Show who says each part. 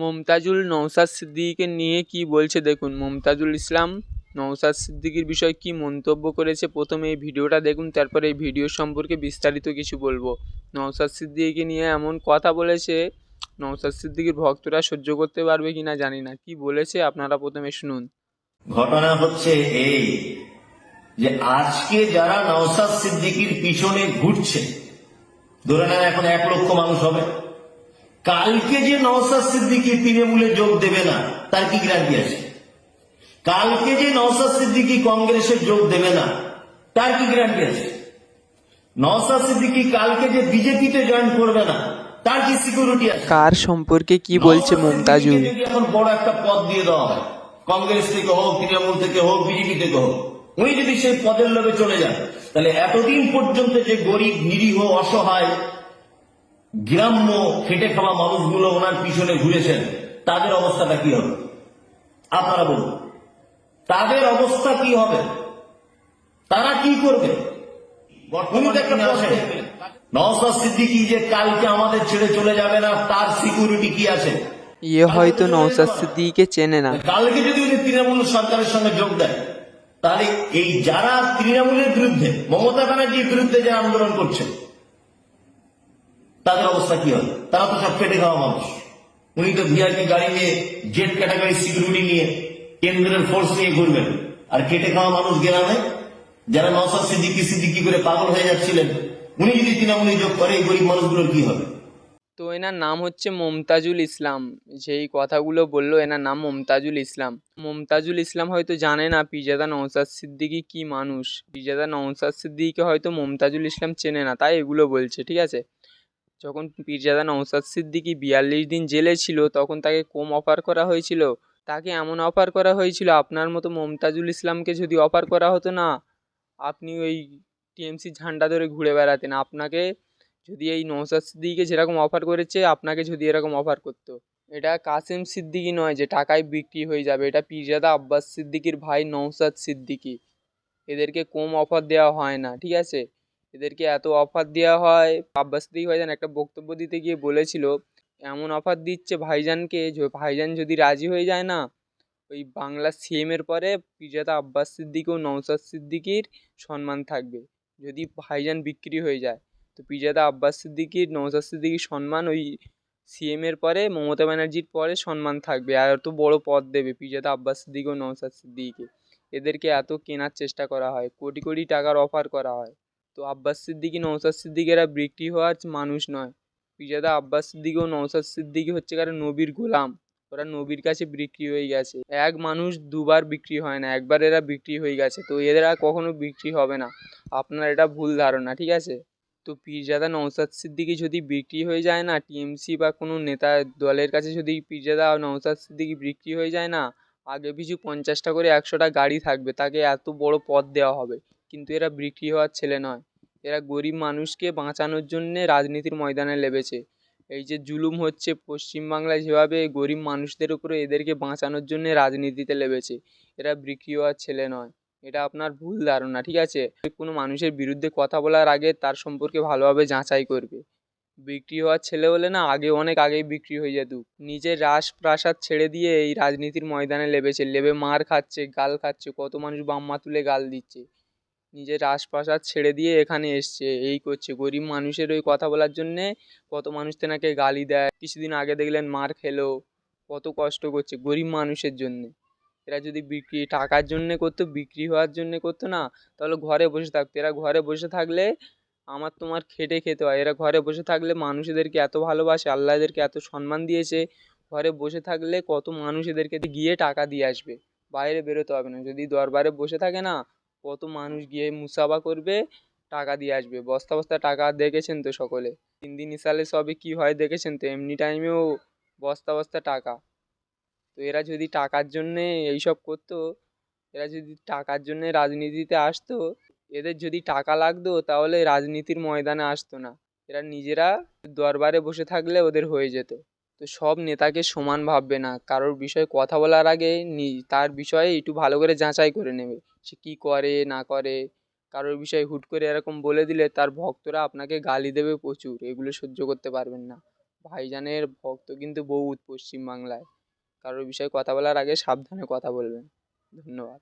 Speaker 1: মমতাজুল নওশাদ সিদ্দিকীকে নিয়ে কী বলছে দেখুন, মমতাজুল ইসলাম নওশাদ সিদ্দিকীর বিষয়ে কী মন্তব্য করেছে? প্রথমে এই ভিডিওটা দেখুন, তারপরে এই ভিডিও সম্পর্কে বিস্তারিত কিছু বলব। নওশাদ সিদ্দিকীকে নিয়ে এমন কথা বলেছে, নওশাদ সিদ্দিকীর ভক্তরা সহ্য করতে পারবে কি না জানি না। কি বলেছে? আপনারা প্রথমে শুনুন।
Speaker 2: ঘটনা হচ্ছে এই যে, আজকে যারা নওসাদ সিদ্দিকির পিছনে ঘুরছে, ধরে নেন এখন এক লক্ষ মানুষ হবে কালকে যে নওসাদ সিদ্দিকি তৃণমূলে যোগ দেবে না তার কি গ্যারান্টি আছে? কালকে যে নওসাদ সিদ্দিকি কংগ্রেসে যোগ দেবে না তার কি গ্যারান্টি আছে? নওসাদ সিদ্দিকি কালকে যে বিজেপিতে জয়েন করবে না তার কি সিকিউরিটি আছে?
Speaker 1: কার সম্পর্কে কি বলছে মমতাজুল?
Speaker 2: এখন বড় একটা পদ দিয়ে দেওয়া হয় কংগ্রেস থেকে হোক তৃণমূল থেকে হোক বিজেপি থেকে হোক উনি যদি সেই পদের লোভে চলে যান তাহলে এতদিন পর্যন্ত যে গরিব নিরীহ অসহায় গ্রাম্য খেটে খাওয়া মানুষগুলো ওনার পিছনে ঘুরেছেন। তাদের অবস্থাটা কি হবে? আপনারা বলুন। তাদের অবস্থা কি হবে? তারা কি করবে? বর্তমানে একটা প্রশ্ন। নওসাদ সিদ্দিকি যে কালকে আমাদের ছেড়ে চলে যাবে না তার সিকিউরিটি কি আছে?
Speaker 1: ইয়ে হয়তো চেনে না।
Speaker 2: কালকে যদি উনি তৃণমূল সরকারের সঙ্গে যোগ দেয় তাহলে এই যারা তৃণমূলের বিরুদ্ধে মমতা ব্যানার্জির বিরুদ্ধে যে আন্দোলন করছে তাদের অবস্থা কি হবে? তারা তো সব কেটে খাওয়া মানুষ। উনি তো ভিআইপি গাড়ি নিয়ে জেট ক্যাটাগরি সিকিউরিটি নিয়ে, কেন্দ্রের ফোর্স নিয়ে ঘুরবেন। আর কেটে খাওয়া মানুষ গ্রামে, যারা নওসাদ সিদ্দিকি সিদ্দিকি করে পাগল হয়ে যাচ্ছিলেন, উনি যদি তৃণমূলে যোগ করে, এই গরিব মানুষগুলোর কি হবে?
Speaker 1: তো এনার নাম হচ্ছে মমতাজুল ইসলাম। যেই কথাগুলো বলল, এনার নাম মমতাজুল ইসলাম। মমতাজুল ইসলাম হয়তো জানে না পিজাদা নওশাদ সিদ্দিকী কি মানুষ। পিজাদা নওশাদ সিদ্দিকীকে হয়তো মমতাজুল ইসলাম চেনে না, তাই এগুলো বলছে, ঠিক আছে? যখন পিরজাদা নওশাদ সিদ্দিকী বিয়াল্লিশ দিন জেলে ছিল, তখন তাকে কম অফার করা হয়েছিল? তাকে এমন অফার করা হয়েছিল, আপনার মতো মমতাজুল ইসলামকে যদি অফার করা হতো না? আপনি ওই টিএমসি ঝান্ডা ধরে ঘুরে বেড়াতেন। আপনাকে যদি এই নওশাদ সিদ্দিকিকে যেরকম অফার করেছে, আপনাকে যদি এরকম অফার করতো। এটা কাসেম সিদ্দিকি নয় যে টাকায় বিক্রি হয়ে যাবে, এটা পিরজাদা আব্বাস সিদ্দিকির ভাই নওশাদ সিদ্দিকি। এদেরকে কম অফার দেওয়া হয় না, ঠিক আছে? এদেরকে এত অফার দেওয়া হয়। আব্বাস সিদ্দিকি ভাইজান একটা বক্তব্য দিতে গিয়ে বলেছিল, এমন অফার দিচ্ছে ভাইজানকে ভাইজান যদি রাজি হয়ে যায় না, ওই বাংলা সিএমের পরে পিরজাদা আব্বাস সিদ্দিকি ও নওশাদ সিদ্দিকির সম্মান থাকবে। যদি ভাইজান বিক্রি হয়ে যায়, তো পিরজাদা আব্বাস সিদ্দিকির, নওশাদ সিদ্দিকির সম্মান ওই সিএমের পরে, মমতা ব্যানার্জির পরে সম্মান থাকবে। আর এত বড় পদ দেবে পিরজাদা আব্বাস সিদ্দিকি ও নওশাদ সিদ্দিকিকে। এদেরকে এত কেনার চেষ্টা করা হয়, কোটি কোটি টাকার অফার করা হয়। তো আব্বাস সিদ্দিকি, নওশাদ সিদ্দিকেরা বিক্রি হওয়ার মানুষ নয়। পিজাদা আব্বাস সিদ্দিকি ও নওশাদ সিদ্দিকি হচ্ছে কারণ নবীর গোলাম। ওরা নবীর কাছে বিক্রি হয়ে গেছে। এক মানুষ দুবার বিক্রি হয় না, একবার এরা বিক্রি হয়ে গেছে। তো এরা কখনো বিক্রি হবে না। আপনার এটা ভুল ধারণা, ঠিক আছে? তো পীরজাদা, নওশাদ সিদ্দিকি যদি বিক্রি হয়ে যায় না, টিএমসি বা কোনো নেতা দলের কাছে যদি পীরজাদা নওশাদ সিদ্দিকি বিক্রি হয়ে যায় না, আগে পিছু পঞ্চাশটা করে একশোটা গাড়ি থাকবে। তাকে এত বড় পদ দেওয়া হবে। কিন্তু এরা বিক্রি হওয়ার ছেলে নয়। এরা গরিব মানুষকে বাঁচানোর জন্যে রাজনীতির ময়দানে নেমেছে এই যে জুলুম হচ্ছে পশ্চিমবাংলায় যেভাবে গরিব মানুষদের উপরে এদেরকে বাঁচানোর জন্যে রাজনীতিতে নেমেছে এরা বিক্রি হওয়ার ছেলে নয়। এটা আপনার ভুল ধারণা, ঠিক আছে? কোনো মানুষের বিরুদ্ধে কথা বলার আগে তার সম্পর্কে ভালোভাবে যাচাই করবে। বিক্রি হওয়ার ছেলে হলে না আগে অনেক আগেই বিক্রি হয়ে যেত। নিজের রাজপ্রাসাদ ছেড়ে দিয়ে এই রাজনীতির ময়দানে লেবেছে, লেবে মার খাচ্ছে, গাল খাচ্ছে, কত মানুষ বাম্মা তুলে গাল দিচ্ছে। নিজের রাজপ্রাসাদ ছেড়ে দিয়ে এখানে এসছে, এই করছে। গরিব মানুষের ওই কথা বলার জন্যে কত মানুষ তেনাকে গালি দেয়। কিছুদিন আগে দেখলেন মার খেলো, কত কষ্ট করছে গরিব মানুষের জন্যে। এরা যদি বিক্রি, টাকার জন্যে করতো, বিক্রি হওয়ার জন্যে করতো না, তাহলে ঘরে বসে থাকতো। এরা ঘরে বসে থাকলে আমার তোমার খেটে খেতে হয়। এরা ঘরে বসে থাকলে মানুষ এদেরকে এত ভালোবাসে, আল্লাহ এদেরকে এত সম্মান দিয়েছে। ঘরে বসে থাকলে কত মানুষ এদেরকে গিয়ে টাকা দিয়ে আসবে। বাইরে বেরোতে হবে না। যদি দরবারে বসে থাকে না কত মানুষ গিয়ে মুসাফা করবে, টাকা দিয়ে আসবে। বস্তা বস্তা টাকা দেখেছেন তো সকলে? তিন দিন সালে সবে কি হয় দেখেছেন তো? এমনি টাইমেও বস্তা বস্তা টাকা। তো এরা যদি টাকার জন্যে এইসব করতো, এরা যদি টাকার জন্যে রাজনীতিতে আসতো, এদের যদি টাকা লাগতো, তাহলে রাজনীতির ময়দানে আসতো না। এরা নিজেরা দরবারে বসে থাকলে ওদের হয়ে যেত। তো সব নেতাকে সমান ভাববে না। কারোর বিষয়ে কথা বলার আগে নি, তার বিষয়ে একটু ভালো করে যাচাই করে নেবে। সে কী করে, না করে, কারোর বিষয়ে হুট করে এরকম বলে দিলে তার ভক্তরা আপনাকে গালি দেবে প্রচুর। এগুলো সহ্য করতে পারবেন না। ভাইজানের ভক্ত কিন্তু বহুত পশ্চিমবাংলায়। কারোর বিষয়ে কথা বলার আগে সাবধানে কথা বলবেন। ধন্যবাদ।